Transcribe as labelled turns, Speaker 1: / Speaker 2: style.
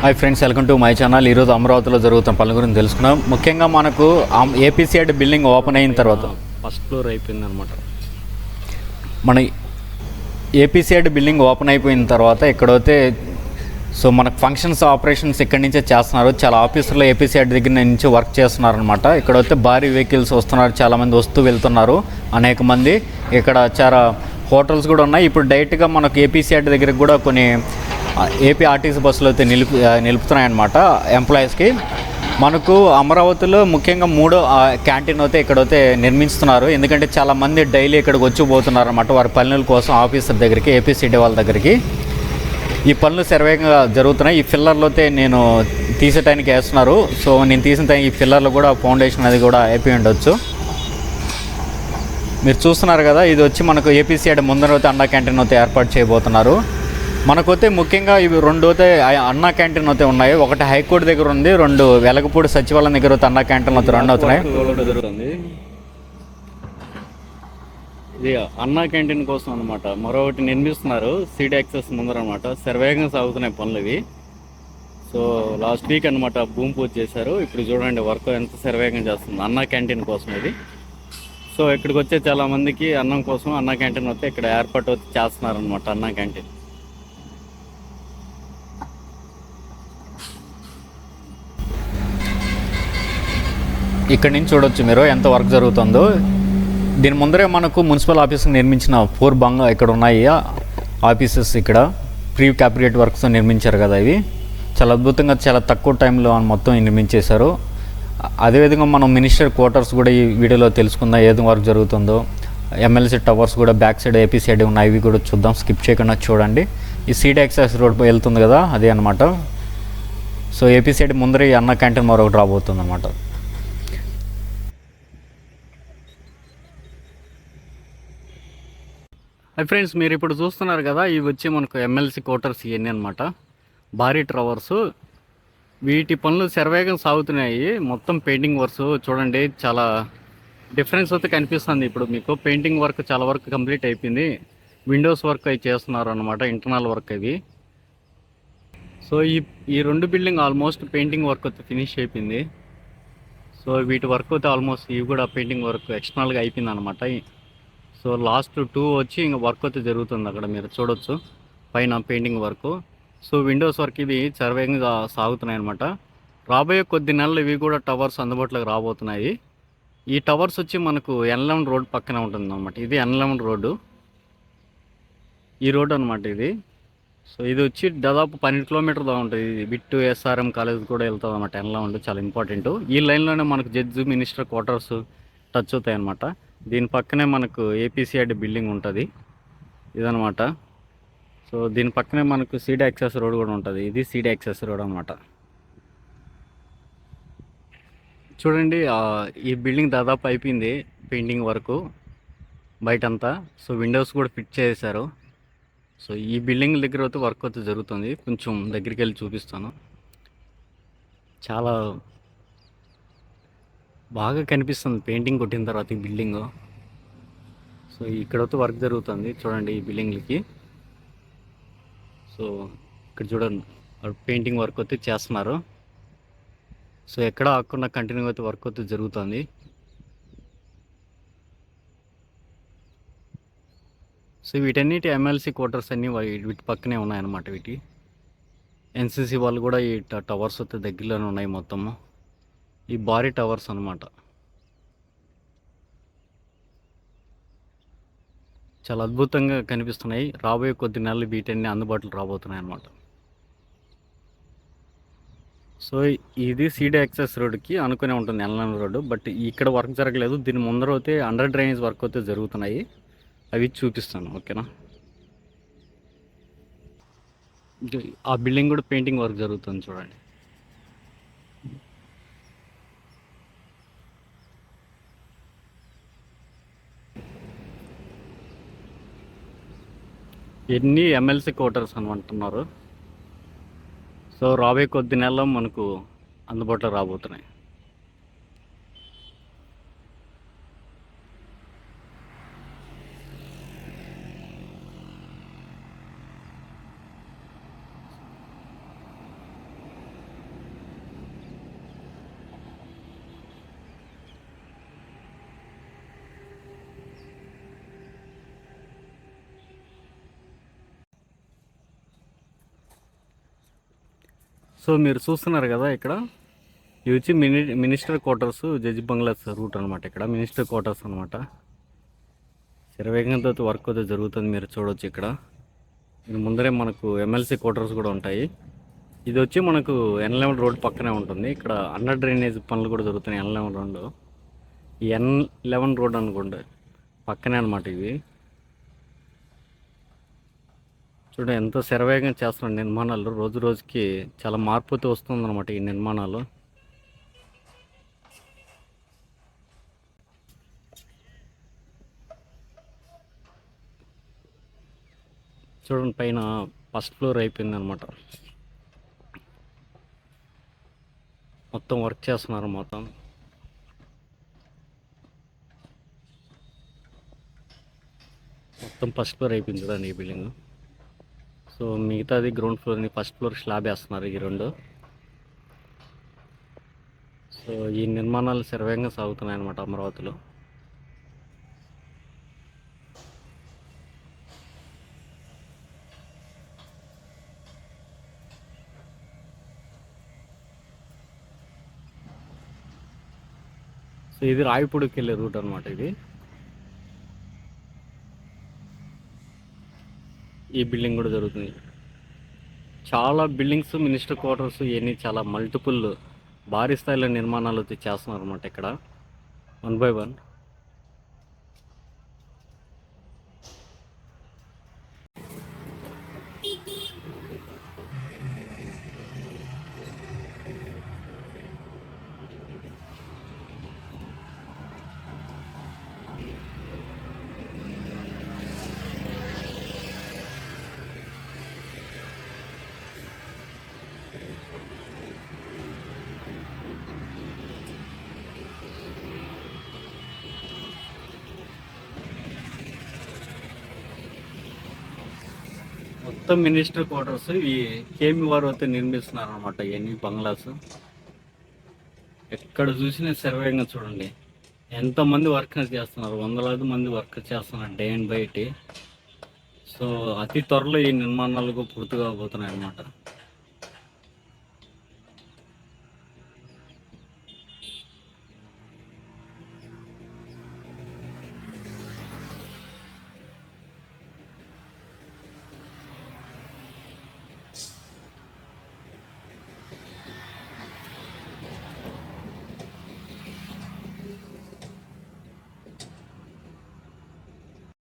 Speaker 1: Hi friends welcome to my channel. ఈరోజు అమరావతిలో జరుగుతున్న పనుల గురించి తెలుసుకున్నాం ముఖ్యంగా మనకు ఏపీసీఐడ్ బిల్డింగ్ ఓపెన్ అయిన తర్వాత.
Speaker 2: ఫస్ట్ ఫ్లోర్ అయిపోయింది అనమాట
Speaker 1: మన ఏపీసీఐడ్ బిల్డింగ్ ఓపెన్ అయిపోయిన తర్వాత ఇక్కడైతే సో మనకు ఫంక్షన్స్ ఆపరేషన్స్ ఇక్కడి నుంచే చేస్తున్నారు. చాలా ఆఫీసులో ఏపీసీఐడ్ దగ్గర నుంచి వర్క్ చేస్తున్నారు అనమాట ఇక్కడైతే భారీ వెహికల్స్ వస్తున్నారు చాలామంది వస్తూ వెళ్తున్నారు. అనేక మంది ఇక్కడ చాలా హోటల్స్ కూడా ఉన్నాయి. ఇప్పుడు డైరెక్ట్గా మనకు ఏపీసీఐడ్ దగ్గర కూడా కొన్ని ఏపీ ఆర్టీసీ బస్సులు అయితే నిలుపు నిలుపుతున్నాయన్నమాట ఎంప్లాయీస్కి. మనకు అమరావతిలో ముఖ్యంగా మూడో క్యాంటీన్ అయితే ఇక్కడైతే నిర్మిస్తున్నారు ఎందుకంటే చాలా మంది డైలీ ఇక్కడికి వచ్చి పోతున్నారు అనమాట వారి పనుల కోసం ఆఫీసర్ దగ్గరికి ఏపీసీడీ వాళ్ళ దగ్గరికి. ఈ పనులు శరవేగంగా జరుగుతున్నాయి. ఈ ఫిల్లర్లు అయితే నేను తీసేటానికి వేస్తున్నారు. సో నేను తీసిన టైం ఈ ఫిల్లర్లు కూడా ఫౌండేషన్ అది కూడా అయిపోయి ఉండొచ్చు. మీరు చూస్తున్నారు కదా ఇది వచ్చి మనకు ఏపీసీఐడి ముందర అయితే అండా క్యాంటీన్ అయితే ఏర్పాటు చేయబోతున్నారు. మనకైతే ముఖ్యంగా ఇవి రెండు అయితే అన్నా క్యాంటీన్ అయితే ఉన్నాయి. ఒకటి హైకోర్టు దగ్గర ఉంది రెండు వెలగపూడి సచివాలయం దగ్గర అయితే అన్నా క్యాంటీన్ అయితే రెండు అవుతున్నాయి.
Speaker 2: ఇది అన్నా క్యాంటీన్ కోసం అనమాట మరొకటి నిర్మిస్తున్నారు సీట్ యాక్సెస్ ముందర అనమాట సర్వేగంగా సాగుతున్నాయి పనులు ఇవి. సో లాస్ట్ వీక్ అనమాట భూమి పూజ చేశారు. ఇప్పుడు చూడండి వర్క్ ఎంత శరవేగం చేస్తుంది. అన్నా క్యాంటీన్ కోసం ఇది. సో ఇక్కడికి వచ్చే చాలా మందికి అన్నం కోసం అన్నా క్యాంటీన్ వస్తే ఇక్కడ ఏర్పాటు వచ్చి చేస్తున్నారు అన్నా క్యాంటీన్.
Speaker 1: ఇక్కడ నుంచి చూడొచ్చు మీరు ఎంత వర్క్ జరుగుతుందో. దీని ముందరే మనకు మున్సిపల్ ఆఫీస్ నిర్మించిన ఫోర్ బంగ్ ఇక్కడ ఉన్నాయి. ఆఫీసెస్ ఇక్కడ ప్రీ క్యాపిరేట్ వర్క్స్ నిర్మించారు కదా ఇవి. చాలా అద్భుతంగా చాలా తక్కువ టైంలో మొత్తం నిర్మించేశారు. అదేవిధంగా మనం మినిస్టర్ క్వార్టర్స్ కూడా ఈ వీడియోలో తెలుసుకుందాం ఏది వర్క్ జరుగుతుందో. ఎమ్మెల్సీ టవర్స్ కూడా బ్యాక్ సైడ్ ఏపీ సైడ్ ఉన్నాయి ఇవి కూడా చూద్దాం స్కిప్ చేయకుండా చూడండి. ఈ సీట్ యాక్సెస్ రోడ్ వెళ్తుంది కదా అదే అనమాట సో ఏపీ సైడ్ ముందర ఈ అన్న క్యాంటీన్ మరొకటి రాబోతుంది అనమాట
Speaker 2: హై ఫ్రెండ్స్ మీరు ఇప్పుడు చూస్తున్నారు కదా ఇవి వచ్చి మనకు ఎమ్మెల్సీ క్వార్టర్స్ ఇవన్నీ అనమాట భారీ ట్రవర్స్ వీటి పనులు శరవేగం సాగుతున్నాయి. మొత్తం పెయింటింగ్ వర్క్స్ చూడండి చాలా డిఫరెన్స్ అయితే కనిపిస్తుంది ఇప్పుడు మీకు. పెయింటింగ్ వర్క్ చాలా వరకు కంప్లీట్ అయిపోయింది. విండోస్ వర్క్ అవి చేస్తున్నారు అనమాట ఇంటర్నల్ వర్క్ అవి. సో ఈ ఈ రెండు బిల్డింగ్ ఆల్మోస్ట్ పెయింటింగ్ వర్క్ అయితే ఫినిష్ అయిపోయింది. సో వీటి వర్క్ అయితే ఆల్మోస్ట్ ఇవి కూడా పెయింటింగ్ వర్క్ ఎక్స్టర్నల్గా అయిపోయింది అనమాట సో లాస్ట్ టూ వచ్చి ఇంకా వర్క్ అయితే జరుగుతుంది అక్కడ మీరు చూడొచ్చు. పైన painting work. So windows work ఇవి సర్వేగా సాగుతున్నాయి అనమాట రాబోయే కొద్ది నెలలు ఇవి కూడా టవర్స్ అందుబాటులోకి రాబోతున్నాయి. ఈ టవర్స్ వచ్చి మనకు ఎన్లెవన్ రోడ్ పక్కన ఉంటుంది అనమాట ఇది ఎన్లెవన్ రోడ్డు. ఈ రోడ్ అనమాట ఇది. సో ఇది వచ్చి దాదాపు పన్నెండు కిలోమీటర్ ఉంటుంది. ఇది బిట్టు ఎస్ఆర్ఎం కాలేజ్ కూడా వెళ్తుంది అనమాట ఎన్లెవెన్ చాలా ఇంపార్టెంట్. ఈ లైన్లోనే మనకు జడ్జి మినిస్టర్ క్వార్టర్స్ టచ్ అవుతాయి అనమాట దీని పక్కనే మనకు ఏపీసీఐడి బిల్డింగ్ ఉంటుంది. ఇదనమాట సో దీని పక్కనే మనకు సీడ్ యాక్సెస్ రోడ్ కూడా ఉంటుంది. ఇది సీడ్ యాక్సెస్ రోడ్ అనమాట చూడండి ఈ బిల్డింగ్ దాదాపు అయిపోయింది పెయింటింగ్ వరకు బయటంతా. సో విండోస్ కూడా ఫిట్ చేశారు సో ఈ బిల్డింగ్ దగ్గర అయితే వర్క్ అయితే జరుగుతుంది. కొంచెం దగ్గరికి వెళ్ళి చూపిస్తాను. చాలా బాగా కనిపిస్తుంది. పెయింటింగ్ కొట్టిన తర్వాత ఈ బిల్డింగ్. సో ఇక్కడైతే వర్క్ జరుగుతుంది. చూడండి ఈ బిల్డింగ్లకి. సో ఇక్కడ చూడండి. పెయింటింగ్ వర్క్ అయితే చేస్తున్నారు. సో ఎక్కడ ఆకుండా కంటిన్యూ అయితే వర్క్ అయితే జరుగుతుంది. సో వీటన్నిటి ఎమ్మెల్సీ క్వార్టర్స్ అన్నీ వీటి పక్కనే ఉన్నాయన్నమాట వీటి. ఎన్సీసీ వాళ్ళు కూడా ఈ టవర్స్ అయితే దగ్గరలోనే ఉన్నాయి మొత్తము. ఈ భారీ టవర్స్ అనమాట చాలా అద్భుతంగా కనిపిస్తున్నాయి. రాబోయే కొద్ది నెలలు వీటన్ని అందుబాటులో రాబోతున్నాయి అన్నమాట. సో ఇది సీడీ యాక్సెస్ రోడ్కి అనుకునే ఉంటుంది ఎల్ఎన్ రోడ్డు. బట్ ఇక్కడ వర్క్ జరగలేదు. దీని ముందర అయితే అండర్ డ్రైనేజ్ వర్క్ అయితే జరుగుతున్నాయి. అవి చూపిస్తాను ఓకేనా? ఆ బిల్డింగ్ కూడా పెయింటింగ్ వర్క్ జరుగుతుంది చూడండి. ఎన్ని ఎమ్మెల్సీ క్వార్టర్స్ అని అంటున్నారు? సో రాబోయే కొద్ది నెలలో మనకు అందుబాటులో రాబోతున్నాయి. సో మీరు చూస్తున్నారు కదా ఇక్కడ. ఇవి వచ్చి mini minister quarters judge bungalows route అనమాట ఇక్కడ. మినిస్టర్ క్వార్టర్స్ అనమాట శరవేగంతో వర్క్ అయితే జరుగుతుంది మీరు చూడవచ్చు ఇక్కడ. ఇది ముందరే మనకు ఎమ్మెల్సీ క్వార్టర్స్ కూడా ఉంటాయి. ఇది వచ్చి మనకు ఎన్ రోడ్ పక్కనే ఉంటుంది. ఇక్కడ అండర్ డ్రైనేజ్ పనులు కూడా జరుగుతున్నాయి ఎన్ రోడ్లో. రోడ్ ఈ ఎన్ లెవెన్ రోడ్ అనుకోండి పక్కనే అనమాట ఇవి. చూడండి ఎంతో శరవేగంగా చేస్తున్నాడు నిర్మాణాలు రోజు రోజుకి చాలా మార్పుతో వస్తుందన్నమాట ఈ నిర్మాణాలు. చూడండి పైన ఫస్ట్ ఫ్లోర్ అయిపోయింది అనమాట మొత్తం వర్క్ చేస్తున్నారు మొత్తం. మొత్తం ఫస్ట్ ఫ్లోర్ అయిపోయింది చూడండి ఈ బిల్డింగ్. సో మిగతాది గ్రౌండ్ ఫ్లోర్ని ఫస్ట్ ఫ్లోర్ స్లాబ్ వేస్తున్నారు ఈ రెండు. సో ఈ నిర్మాణాలు శరవేగంగా సాగుతున్నాయి అన్నమాట అమరావతిలో. సో ఇది రాయపూడికి వెళ్ళే రూట్ అనమాట ఇది. ఈ బిల్డింగ్ కూడా జరుగుతుంది. చాలా బిల్డింగ్స్ మినిస్టర్ క్వార్టర్స్ ఇవన్నీ చాలా మల్టిపుల్ భారీ స్థాయిలో నిర్మాణాలు అయితే చేస్తున్నారు అనమాట ఇక్కడ. One by one. మొత్తం మినిస్టర్ క్వార్టర్స్ ఈ కేమి వారు అయితే నిర్మిస్తున్నారు అనమాట ఇవన్నీ బంగ్లాస్? ఎక్కడ చూసినా సర్వేగా చూడండి. ఎంతమంది వర్క్ చేస్తున్నారు? వందలాది మంది వర్క్ చేస్తున్నారు డే అండ్ బయట సో అతి త్వరలో ఈ నిర్మాణాలకు పూర్తిగా పోతున్నాయి అన్నమాట